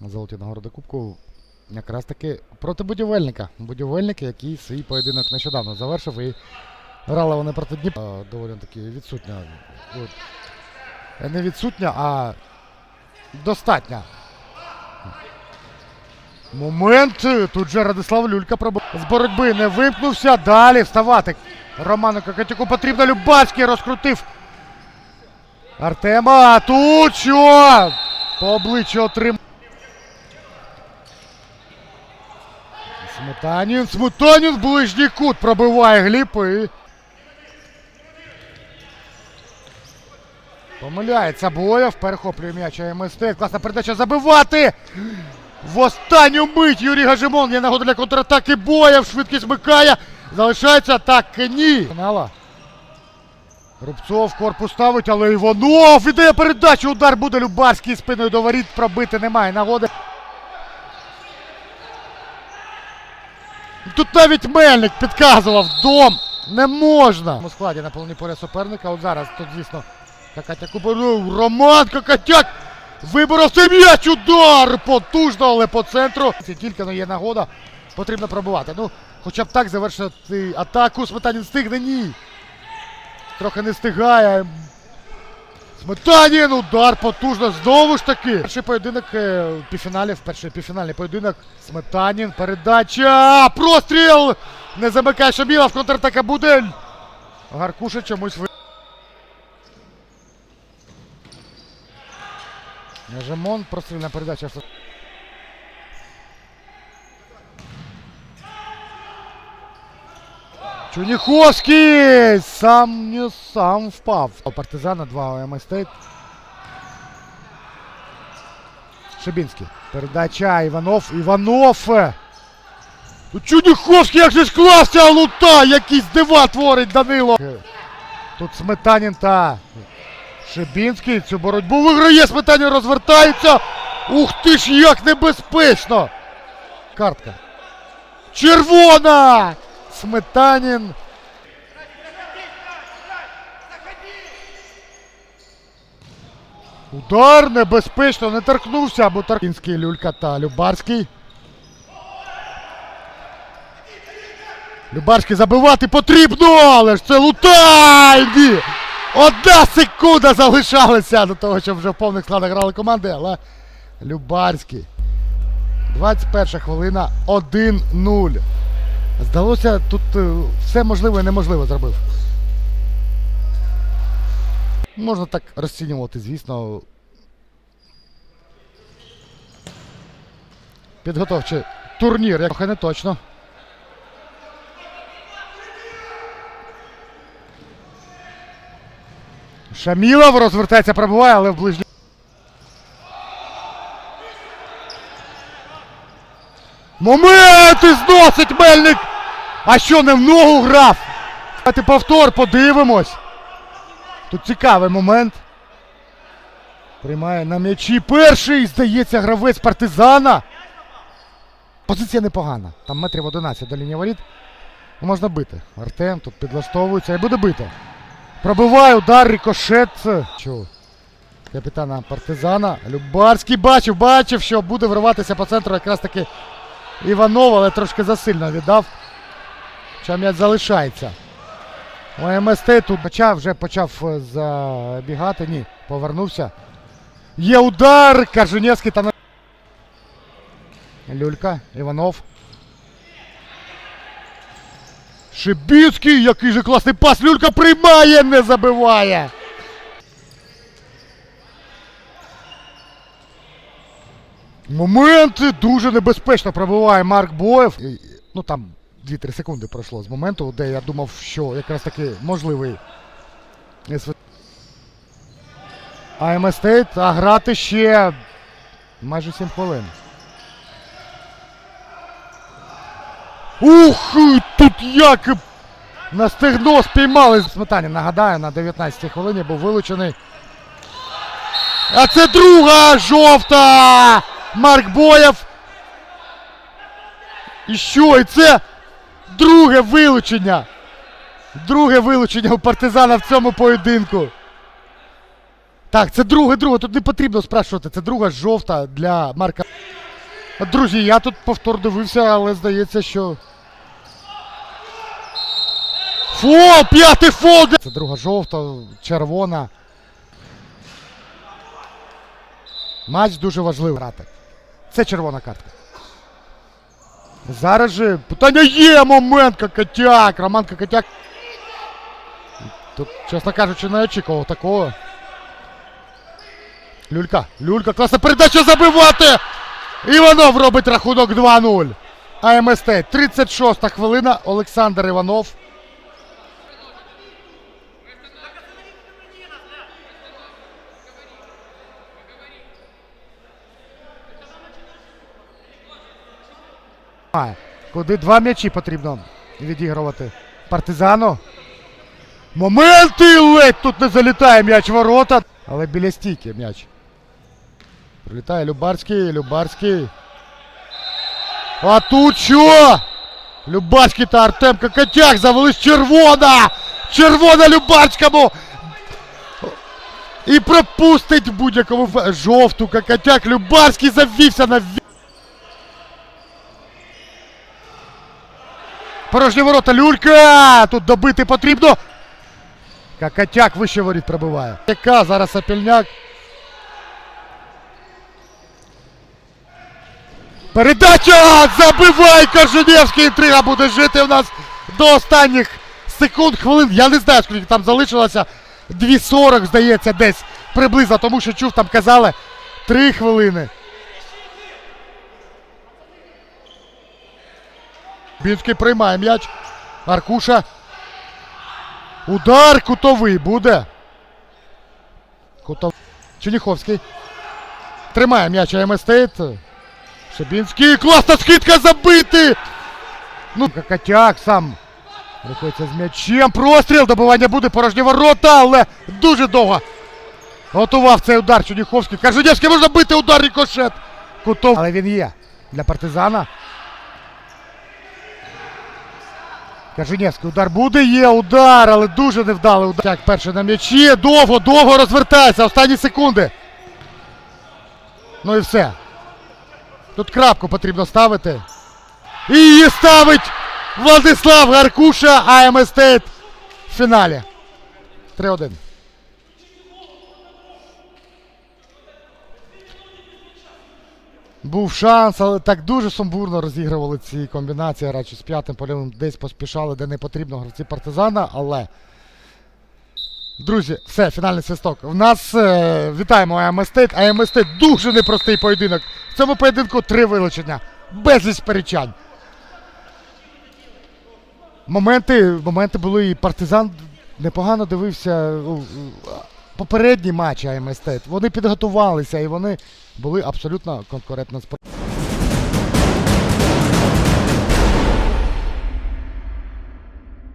Золоті нагороди Кубку. Якраз таки проти будівельника. Будівельника, який свій поєдинок нещодавно завершив і грали вони проти Дніпра. Доволі таки відсутня. Е, Не відсутня, а достатня. Момент. Тут же Радислав Люлька пробив. З боротьби не вимкнувся. Далі вставати. Роману Кокатюку потрібно. Любацький розкрутив. Артема. Тут що? По обличчю отримав. Сметанін. Сметанін в ближній кут пробиває Гліб і... Помиляється Боєв, перехоплює м'яч МСТ. Класна передача забивати! В останню мить Юрій Гажимон є нагода для контратаки Боєв. Швидкість вмикає. Залишається так ні. Рубцов корпус ставить, але Іванов іде передачу. Удар буде Любарський спиною до воріт. Пробити немає нагоди. Тут навіть Мельник підказував дом. Не можна. У складі на повній полі суперника. От зараз тут, звісно, Какатяк уборов. Роман Какатяк виборов м'яч. Удар! Потужно, але по центру. Це тільки ну, є нагода. Потрібно пробувати. Ну, хоча б так завершити атаку. Сметанін встигне, ні. Трохи не встигає. Сметанін, удар потужно. Знову ж таки. Перший поєдинок півфіналів, в півфіналі, перший півфінальний поєдинок. Сметанін, передача. Простріл! Не замикає Шамілов, контратака буде. Гаркуша чомусь ви. Жемон, прострільна передача. Чуніховський! Сам не сам впав. Партизана 2 ОМ Стейт. Шибінський. Передача Іванов. Іванов! Тут Чуніховський як же склався лута! Якийсь дива творить Данило! Тут Сметанін та Шибінський цю боротьбу виграє, Сметанін розвертається. Ух ти ж, як небезпечно! Картка. Червона! Сметанін. Удар небезпечно, не торкнувся, або Таркінський, Люлька та Любарський. Любарський забивати потрібно, але ж це Лутайні! Одна секунда залишалася до того, щоб вже в повних складах грали команди, але Любарський. 21 хвилина 1-0. Здалося, тут е, все можливе і неможливе зробив. Можна так розцінювати, звісно. Підготовчий турнір, як не точно. Шамілов розвертається, пробиває, але в ближній. Момент! І зносить Мельник! А що не в ногу грав? Давайте повтор, подивимось. Тут цікавий момент. Приймає на м'ячі перший, здається, гравець партизана. Позиція непогана. Там метрів 11 до лінії воріт. Можна бити. Артем тут підлаштовується і буде бити. Пробиває удар, рикошет. Чого? Капітана партизана. Любарський бачив, бачив, що буде вриватися по центру якраз таки Іванов, але трошки засильно віддав. Хоча м'яч залишається. ОМСТ тут почав, вже почав е, забігати. Ні, повернувся. Є удар! Кажунєвський там. Люлька, Іванов. Шибіцький, який же класний пас. Люлька приймає, не забиває. Моменти дуже небезпечно пробиває Марк Боєв. Ну там 2-3 секунди пройшло з моменту, де я думав, що якраз таки можливий. СВ. АМ Стейт, а грати ще майже 7 хвилин. Ух, тут як на стегно спіймали сметані. Нагадаю, на 19-й хвилині був вилучений. А це друга жовта! Марк Боєв. І що? І це друге вилучення. Друге вилучення у партизана в цьому поєдинку. Так, це друге, друге. Тут не потрібно спрашувати. Це друга жовта для Марка. Друзі, я тут повтор дивився, але здається, що. Фол! П'ятий фол! Це друга жовта, червона. Матч дуже важливий. Це червона картка. Зараз же питання є момент Кокотяк. Роман Кокотяк. Тут, чесно кажучи, не очікував такого. Люлька, Люлька, класна передача забивати! Іванов робить рахунок 2-0. АМСТ, 36 хвилина. Олександр Іванов. Куди два м'ячі потрібно відігрувати. Партизану. Моменти ледь тут не залітає м'яч ворота. Але біля стійки м'яч. Прилітає Любарський, Любарський. А тут що? Любарський та Артем Кокотяк завелись червона! Червона Любарському! І пропустить будь-якому жовту Кокотяк. Любарський завівся на Порожні ворота Люлька! Тут добити потрібно. Кокотяк вище воріт пробиває. Яка зараз Апельняк. Передача! Забивай Корженєвський! Інтрига буде жити у нас до останніх секунд, хвилин. Я не знаю, скільки там залишилося. 2.40, здається, десь приблизно, тому що чув, там казали 3 хвилини. Бінський приймає м'яч. Аркуша. Удар кутовий буде. Кутов... Черніховський. Тримає м'яч АМ Стейт. Шебінський. Класна скидка забити! Ну, Кокотяк сам рухається з м'ячем. Простріл. Добивання буде порожні ворота, але дуже довго. Готував цей удар Черніховський. Каженєвський можна бити удар рикошет. Кутов. Але він є для партизана. Каженєвський удар буде, є удар, але дуже невдалий удар. Так, перший на м'ячі. Довго, довго розвертається. Останні секунди. Ну і все. Тут крапку потрібно ставити. І її ставить Владислав Гаркуша, АМ Стейт в фіналі. 3-1. Був шанс, але так дуже сумбурно розігрували ці комбінації, радше з п'ятим полем десь поспішали, де не потрібно гравці партизана, але. Друзі, все, фінальний свисток. В нас е, вітаємо АМ Стейт. АМ Стейт дуже непростий поєдинок. В цьому поєдинку три вилучення. Безліч сперечань. Моменти, моменти були і партизан непогано дивився у- у, попередні матчі АМСТ, Вони підготувалися і вони були абсолютно конкурентно.